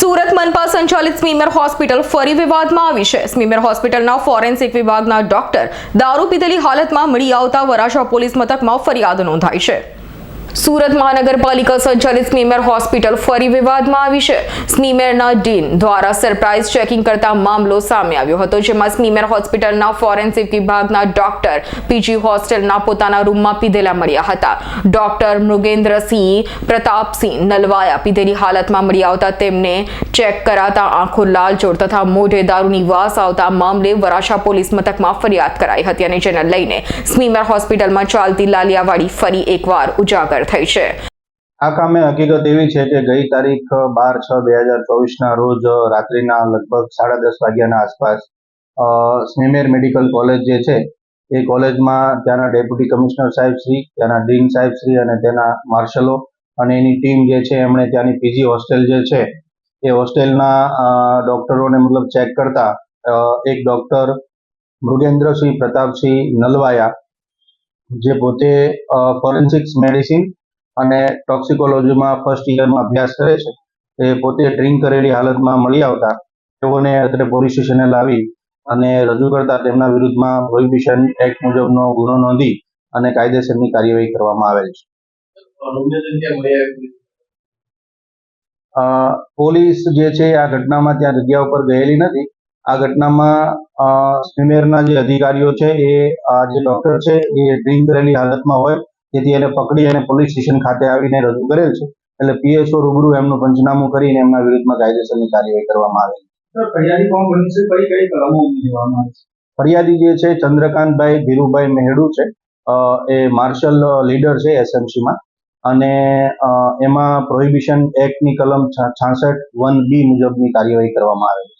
સુરત મનપા સંચાલિત સ્મીમર હોસ્પિટલ ફરી વિવાદમાં આવી છે. સ્મીમર હોસ્પિટલના ફોરેન્સિક વિભાગના ડોક્ટર દારૂ પીધેલી હાલતમાં મળી આવતા વરાછા પોલીસ મથકમાં ફરિયાદ નોંધાઈ છે. સુરત મહાનગરપાલિકા સંચાલિત સ્મીમેર હોસ્પિટલ ફરી વિવાદમાં આવી છે. સ્મીમેરના ડીન દ્વારા સરપ્રાઇઝ ચેકિંગ કરતા મામલો સામે આવ્યો હતો, જેમાં સ્મીમેર હોસ્પિટલના ફોરેન્સિક વિભાગના ડોક્ટર પીજી હોસ્ટેલના પોતાના રૂમમાં પીધેલા મળ્યા હતા. ડોક્ટર મૃગેન્દ્રસિંહ પ્રતાપસિંહ નલવાયા પીધેલી હાલતમાં મળી આવતા તેમને ચેક કરાતા આંખો લાલચોળ તથા મોઢે દારૂની વાસ આવતા મામલે વરાછા પોલીસ મથકમાં ફરિયાદ કરાઈ હતી અને જેને લઈને સ્મીમેર હોસ્પિટલમાં ચાલતી લાલિયાવાડી ફરી એકવાર ઉજાગર થઈ છે. આ કામે હકીકત એવી છે કે ગઈ તારીખ બાર છ બે હજાર ચોવીસના રોજ રાત્રિના લગભગ સાડા દસ વાગ્યાના આસપાસ અ, સ્મીમેર મેડિકલ કોલેજ જે છે એ કોલેજમાં ત્યાંના ડેપ્યુટી કમિશનર સાહેબ શ્રી ત્યાંના ડીન સાહેબ શ્રી અને તેના માર્શલો અને એની ટીમ જે છે એમણે ત્યાંની પીજી હોસ્ટેલ જે છે એ હોસ્ટેલના ડોક્ટરોને મતલબ ચેક કરતા એક ડોક્ટર મૃગેન્દ્રસિંહ પ્રતાપસિંહ નલવાયા જે પોતે ફોરેન્સિક્સ મેડિસિન અને ટોક્સિકોલોજીમાં ફર્સ્ટ યરમાં અભ્યાસ કરે છે, એ પોતે ડ્રિંક કરેલી હાલતમાં મળી આવતા તેઓને અત્રે પોલીસ સ્ટેશને લાવી અને રજૂ કરતા તેમના વિરુદ્ધમાં પ્રોહિબિશન એક્ટ મુજબનો ગુનો નોંધી અને કાયદેસરની કાર્યવાહી કરવામાં આવેલ છે. પોલીસ જે છે, આ ઘટનામાં ત્યાં જગ્યા ઉપર ગયેલી નથી. આ ઘટનામાં સિનિયરના જે અધિકારીઓ છે એ જે ડોક્ટર છે એ ડ્રિંક કરેલી હાલતમાં હોય જેથી એને પકડી અને પોલીસ સ્ટેશન ખાતે આવીને રજૂ કરેલ છે. એટલે પીએસઓ રૂબરૂ એમનું પંચનામું કરીને એમના વિરુદ્ધમાં કાયદેસરની કાર્યવાહી કરવામાં આવે છે? ફરિયાદી જે છે ચંદ્રકાંતભાઈ ધીરુભાઈ મેહડુ છે. એ માર્શલ લીડર છે એસએમસીમાં. અને એમાં પ્રોહિબિશન એક્ટની કલમ છાસઠ વન બી મુજબની કાર્યવાહી કરવામાં આવે છે.